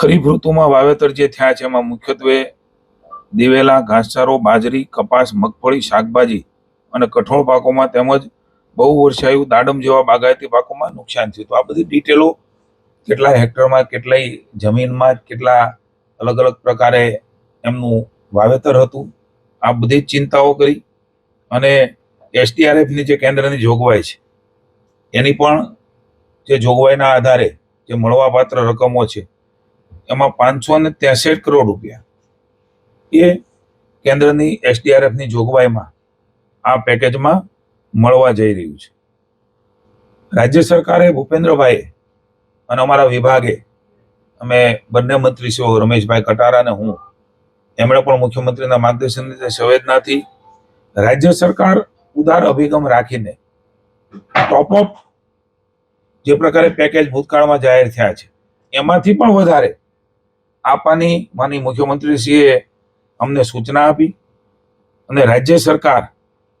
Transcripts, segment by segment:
ખરીફ ઋતુમાં વાવેતર જે થયા છે, એમાં મુખ્યત્વે દિવેલા, ઘાસચારો, બાજરી, કપાસ, મગફળી, શાકભાજી અને કઠોળ પાકોમાં તેમજ બહુ વર્ષાયુ દાડમ જેવા બાગાયતી પાકોમાં નુકસાન થયું. તો આ બધી ડિટેલો કેટલા હેક્ટરમાં, કેટલાય જમીનમાં, કેટલા અલગ અલગ પ્રકારે એમનું વાવેતર હતું, આ બધી ચિંતાઓ કરી અને એસડીઆરએફની જે કેન્દ્રની જોગવાઈ છે, એની પણ જે જોગવાઈના આધારે જે મળવાપાત્ર રકમો છે એમાં પાંચસો ને ત્રેસઠ કરોડ રૂપિયા. એ કેન્દ્રની એસડીઆરએફની જોગવાઈમાં આ પેકેજમાં મળવા જઈ રહ્યું છે. રાજ્ય સરકારે ભૂપેન્દ્રભાઈએ અને અમારા વિભાગે, અમે બંને મંત્રીશ્રીઓ રમેશભાઈ કટારા અને હું, એમણે પણ મુખ્યમંત્રીના માર્ગદર્શન લીધે સંવેદનાથી રાજ્ય સરકાર ઉદાર અભિગમ રાખીને ટોપઅપ જે પ્રકારે પેકેજ ભૂતકાળમાં જાહેર થયા છે, એમાંથી પણ વધારે આપવાની માની મુખ્યમંત્રીશ્રીએ અમને સૂચના આપી અને રાજ્ય સરકાર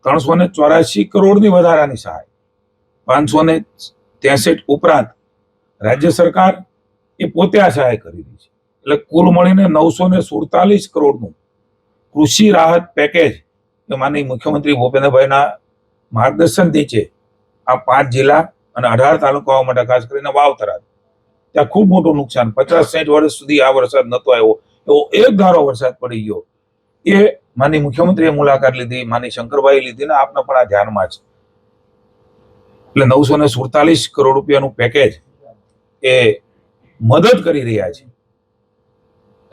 ત્રણસો ને ચોરાશી કરોડની વધારાની સહાય, પાંચસો ને ત્રેસઠ ઉપરાંત રાજ્ય સરકાર એ પોતે આ સહાય કરી રહી છે. એટલે કુલ મળીને નવસો ને સુડતાલીસ કરોડનું કૃષિ રાહત પેકેજ એ માનની મુખ્યમંત્રી ભૂપેન્દ્રભાઈના માર્ગદર્શન નીચે આ પાંચ જિલ્લા અને અઢાર તાલુકાઓ માટે ખાસ કરીને વાવતરા ત્યાં ખૂબ મોટું નુકસાન. પચાસ, સાઠ વર્ષ સુધી આ વરસાદ નહોતો આવ્યો. એવો એક ધારો વરસાદ પડી ગયો. એ માની મુખ્યમંત્રીએ મુલાકાત લીધી માની શંકરભાઈ લીધી ને આપને પણ આ ધ્યાનમાં છે. એટલે નવસો ને સુડતાલીસ કરોડ રૂપિયાનું પેકેજ એ મદદ કરી રહ્યા છે.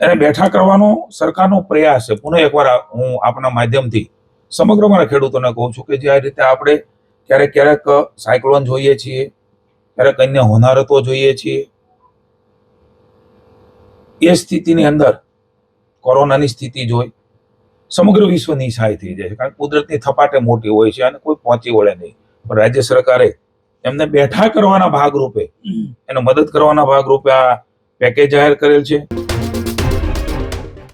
એને બેઠા કરવાનો સરકારનો પ્રયાસ છે. પુનઃ એકવાર હું આપના માધ્યમથી સમગ્ર મારા ખેડૂતોને કહું છું કે જે આ રીતે આપણે ક્યારેક ક્યારેક સાયક્લોન જોઈએ છીએ, ક્યારેક અન્ય હોનારતો જોઈએ છીએ એ સ્થિતિની અંદર કોરોનાની સ્થિતિ જોઈ. સમગ્ર વિશ્વ સહાય થઈ જાય છે. કારણ કે કુદરતની થપાટે મોટી હોય છે અને કોઈ પહોંચી વળે નહીં. પણ રાજ્ય સરકારે એમને બેઠા કરવાના ભાગરૂપે એને મદદ કરવાના ભાગરૂપે આ પેકેજ જાહેર કરેલ છે.